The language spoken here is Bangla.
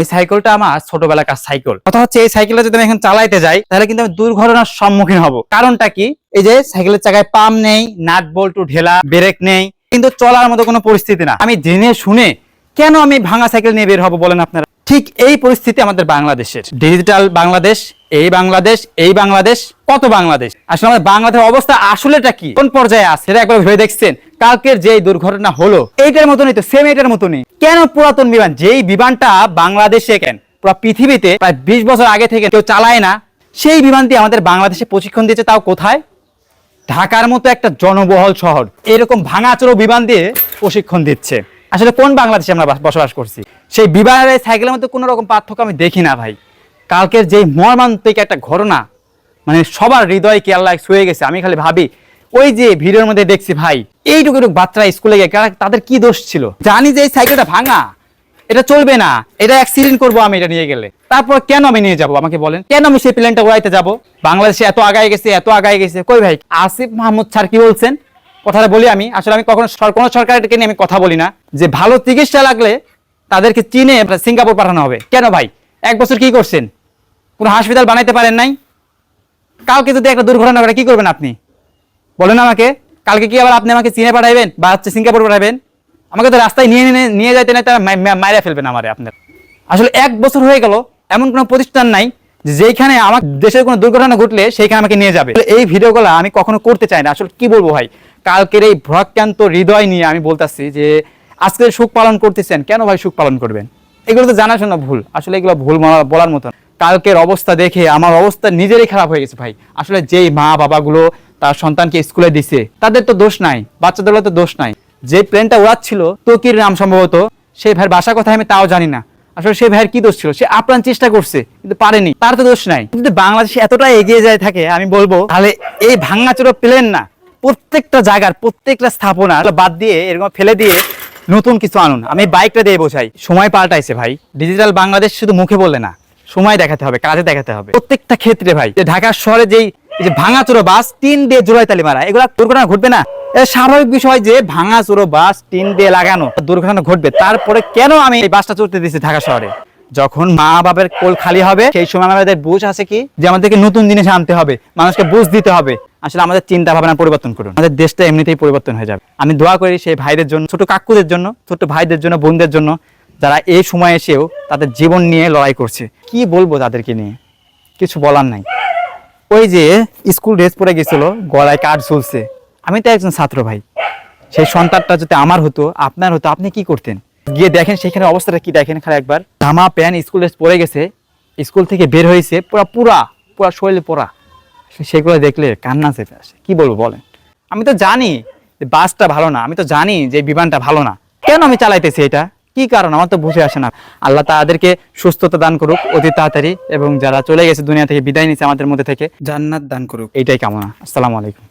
এই সাইকেলটা আমার ছোটবেলাকার সাইকেল। কথা হচ্ছে এই সাইকেলটা যদি আমি এখন চালাইতে যাই, তাহলে কিন্তু আমি দুর্ঘটনার সম্মুখীন হব। কারণটা কি? এই যে সাইকেলের চাকায় পাম নেই, নাট বল্টু ঢেলা, ব্রেক নেই, কিন্তু চলার মতো কোনো পরিস্থিতি না। আমি জেনে শুনে কেন আমি ভাঙা সাইকেল নিয়ে বের হব বলেন আপনারা? ঠিক এই পরিস্থিতি আমাদের বাংলাদেশের। ডিজিটাল বাংলাদেশ, এই বাংলাদেশ এই বাংলাদেশ, কত বাংলাদেশ? আসলে আমাদের বাংলাদেশের অবস্থা আসলেটা কি? কোন পর্যায়ে আছে? সেটা একবার ভেবে দেখছেন? কালকের যে দুর্ঘটনা হলো, এইটার মতনই তো সেম এটার মতনই। কেন পুরাতন বিমান? যেই বিমানটা বাংলাদেশে কেন? পুরো পৃথিবীতে প্রায় বিশ বছর আগে থেকে কেউ চালায় না, সেই বিমানটি আমাদের বাংলাদেশে প্রশিক্ষণ দিয়েছে, তাও কোথায়? ঢাকার মতো একটা জনবহুল শহর। এরকম ভাঙাচোরো বিমান দিয়ে প্রশিক্ষণ দিচ্ছে। আসলে কোন বাংলাদেশে আমরা বসবাস করছি? সেই বিমানের সাইকেলের মধ্যে কোনো রকম পার্থক্য আমি দেখি না, ভাই। কালকের যেই মর্মান্তিক একটা ঘটনা মানে সবার হৃদয় আল্লাহ ছুঁয়ে গেছে, আমি খালি ভাবি ওই যে ভিডিওর মধ্যে দেখছি ভাই এইটুকু বাচ্চারা স্কুলে গিয়ে তাদের কি দোষ ছিল? জানি যে এই সাইকেলটা ভাঙা, এটা চলবে না, এটা অ্যাক্সিডেন্ট করব আমি এটা নিয়ে গেলে। তারপর কেন আমি নিয়ে যাব, আমাকে বলেন। কেন আমি সেই প্লেনটা উড়াইতে যাব? বাংলাদেশে এত আগায় গেছে, এত আগায় গেছে। কই ভাই, আসিফ মাহমুদ স্যার কি বলছেন? কথাটা বলি আমি। আসলে আমি কখনো কোনো সরকারকে নিয়ে আমি কথা বলি না। যে ভালো চিকিৎসা লাগলে তাদেরকে চীনে সিঙ্গাপুর পাঠানো হবে। কেন ভাই, এক বছর কি করছেন? কোনো হাসপাতাল বানাইতে পারেন নাই? কাউকে যদি একটা দুর্ঘটনা ঘটে, কি করবেন আপনি? বলেন আমাকে, কালকে কি আবার আপনি আমাকে চীনে পাঠাইবেন বা হচ্ছে সিঙ্গাপুর পাঠাবেন আমাকে তো রাস্তায় নিয়ে নিয়ে নিয়ে যাইতে না তারা মা- মা- ফেলবেন আমারে আপনার। আসলে এক বছর হয়ে গেল, এমন কোনো প্রতিষ্ঠান নাই যেখানে আমার দেশের কোনো দুর্ঘটনা ঘটলে সেইখানে আমাকে নিয়ে যাবে। এই ভিডিওগুলো আমি কখনো করতে চাই না। আসলে কি বলব ভাই, কালকের এই ভ্রাক্রান্ত হৃদয় নিয়ে আমি বলতেছি যে আজকে সুখ পালন করতেছেন, কেন ভাই সুখ পালন করবেন? এগুলো তো জানাশোনা ভুল। আসলে এগুলো ভুল বলার মতন। কালকের অবস্থা দেখে আমার অবস্থা নিজেরই খারাপ হয়ে গেছে ভাই। আসলে যেই মা বাবাগুলো তার সন্তানকে স্কুলে দিছে। তাদের তো দোষ নাই বাচ্চাদেরও তো দোষ নাই। যে প্লেনটা উড়াচ্ছিল তকির নাম সম্ভবত, সেই ভাইয়ের বাসা কোথায় আমি তাও জানি না। আসলে সেই ভাইয়ের কি দোষ ছিল? সে আপ্রাণ চেষ্টা করছে, কিন্তু পারেনি। তার তো দোষ নাই। কিন্তু বাংলাদেশে এতটা এগিয়ে যায় থাকে, আমি বলব, তাহলে এই ভাঙাচোরা প্লেন না, প্রত্যেকটা জায়গার, প্রত্যেকটা স্থাপনা বাদ দিয়ে এরকম ফেলে দিয়ে নতুন কিছু আনুন। আমি বাইকটা দিয়ে বোঝাই। সময় পাল্টাইছে ভাই। ডিজিটাল বাংলাদেশ শুধু মুখে বললে না, সময় দেখাতে হবে, কাজে দেখাতে হবে। প্রত্যেকটা ক্ষেত্রে ভাই, যে ঢাকার শহরে যেই এই যে বাস, টিন দিয়ে জোড়াই তালি মারা। এগুলা দুর্ঘটনা ঘটবে না। স্বাভাবিক বিষয় যে ভাঙাচোরো বাস, টিন দিয়ে লাগানো দুর্ঘটনা ঘটবে। তারপরে কেন আমি এই বাসটা চড়তে দিচ্ছি ঢাকা শহরে? যখন মা বাবার কোল খালি হবে, সেই সময় আমাদের বুঝ আছে কি? যে আমাদেরকে নতুন জিনিস আনতে হবে, মানুষকে বুঝ দিতে হবে। আসলে আমাদের চিন্তা ভাবনা পরিবর্তন করুন। আমাদের দেশটা এমনিতেই পরিবর্তন হয়ে যাবে। আমি দোয়া করি সেই ভাইদের জন্য, ছোট কাকুদের জন্য, ছোট ভাইদের জন্য, বোনদের জন্য, যারা এই সময় এসেও তাদের জীবন নিয়ে লড়াই করছে। কি বলব তাদেরকে নিয়ে? কিছু বলার নাই। ওই যে স্কুল ড্রেস পরে গেছিল, গলায় কাঠ ঝুলছে। আমি তো একজন ছাত্র ভাই। সেই সন্তানটা যদি আমার হতো, আপনার হতো, আপনি কি করতেন? গিয়ে দেখেন সেখানে অবস্থাটা কি দেখেন খালি একবার। জামা প্যান্ট, স্কুল ড্রেস পরে গেছে, স্কুল থেকে বের হয়েছে, পুরা পুরা পুরা শরীরে পরা। সেগুলো দেখলে কান্না চেপে আসে। কি বলব বলেন? আমি তো জানি বাসটা ভালো না, আমি তো জানি যে বিমানটা ভালো না। কেন আমি চালাইতেছি এটা? কি কারণ? আমার তো বুঝে আসে না। আল্লাহ তাদেরকে সুস্থতা দান করুক অতি তাড়াতাড়ি এবং যারা চলে গেছে দুনিয়া থেকে বিদায় নিচ্ছে আমাদের মধ্যে থেকে জান্নাত দান করুক। এটাই কামনা। আসসালামু আলাইকুম।